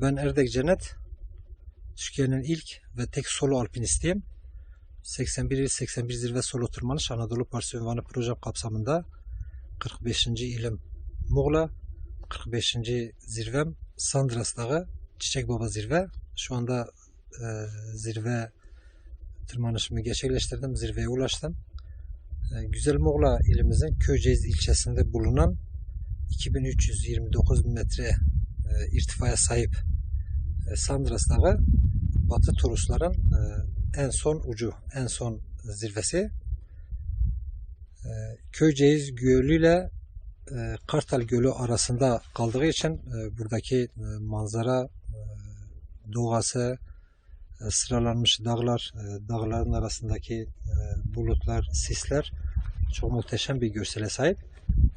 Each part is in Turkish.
Ben Erdek Cennet. Türkiye'nin ilk ve tek solo alpinistiyim. 81 il 81 zirve solo tırmanış Anadolu Partisi Ünvanı projem kapsamında 45. ilim Muğla, 45. zirvem Sandras Dağı, Çiçek Baba Zirve. Şu anda e, zirve tırmanışımı gerçekleştirdim, zirveye ulaştım. E, Güzel Muğla ilimizin Köyceğiz ilçesinde bulunan 2329 metre e, irtifaya sahip e, Sandras Dağı Batı Torosların e, en son ucu, en son zirvesi. E, Köyceğiz Gölü ile Kartal Gölü arasında kaldığı için buradaki manzara, doğası, sıralanmış dağlar, dağların arasındaki bulutlar, sisler çok muhteşem bir görsele sahip.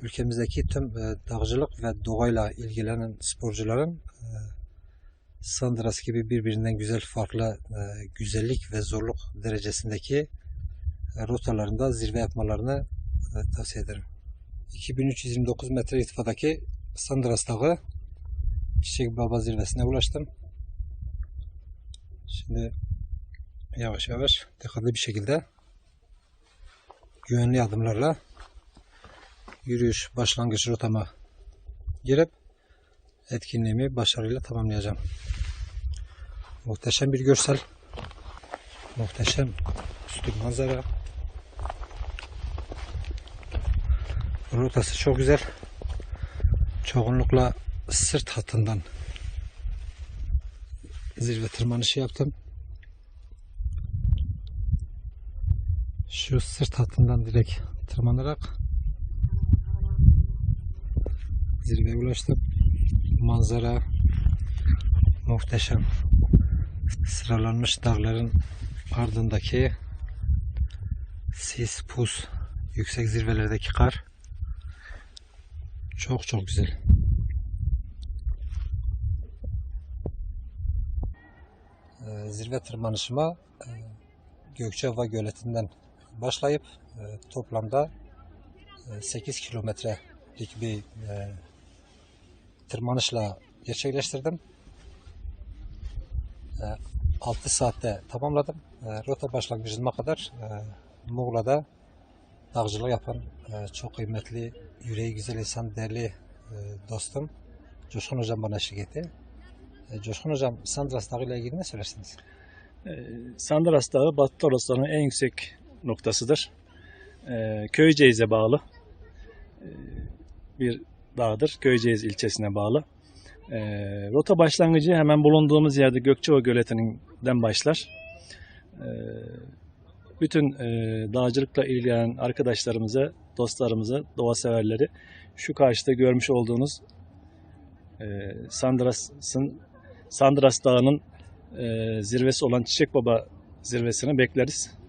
Ülkemizdeki tüm dağcılık ve doğayla ilgilenen sporcuların Sandras gibi birbirinden güzel farklı e, güzellik ve zorluk derecesindeki e, rotalarında zirve yapmalarını e, tavsiye ederim. 2329 metre irtifadaki Sandras Dağı Çiçek Baba zirvesine ulaştım. Şimdi yavaş yavaş dikkatli bir şekilde güvenli adımlarla yürüyüş başlangıç rotama girip etkinliğimi başarıyla tamamlayacağım. Muhteşem bir görsel, muhteşem üstün manzara. Rotası çok güzel. Çoğunlukla sırt hattından zirve tırmanışı yaptım. Şu sırt hattından direkt tırmanarak zirveye ulaştım. Manzara muhteşem. Sıralanmış dağların ardındaki sis, pus, yüksek zirvelerdeki kar çok çok güzel. Ee, Zirve tırmanışıma e, Gökçeova Göleti'nden başlayıp e, toplamda e, 8 kilometrelik bir e, tırmanışla gerçekleştirdim. E, 6 saatte tamamladım. E, Rota başlangıcıma kadar e, Muğla'da dağcılık yapan e, çok kıymetli, yüreği güzel insan, değerli e, dostum Coşkun Hocam bana eşlik etti. Coşkun Hocam Sandras Dağı ile ilgili ne söylersiniz? Ee, Sandaras Dağı Batı Torosların en yüksek noktasıdır. Ee, Köyceğiz'e bağlı ee, bir dağdır. Köyceğiz ilçesine bağlı. Ee, rota başlangıcı hemen bulunduğumuz yerde Gökçeova Göleti'nden başlar. Ee, bütün e, dağcılıkla ilgilenen arkadaşlarımıza, dostlarımıza, doğa severleri şu karşıda görmüş olduğunuz e, Sandras'ın Sandras Dağı'nın e, zirvesi olan Çiçek Baba zirvesini bekleriz. —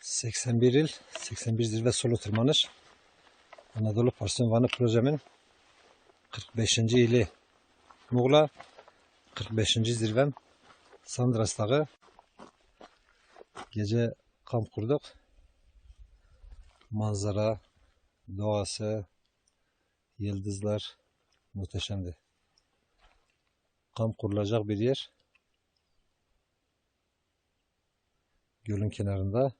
81 il, 81 zirve solo tırmanış. Anadolu Partisi Vanı projemin 45. ili Muğla, 45. zirvem Sandras Dağı. Gece kamp kurduk. Manzara, doğası, yıldızlar muhteşemdi. Kamp kurulacak bir yer. Gölün kenarında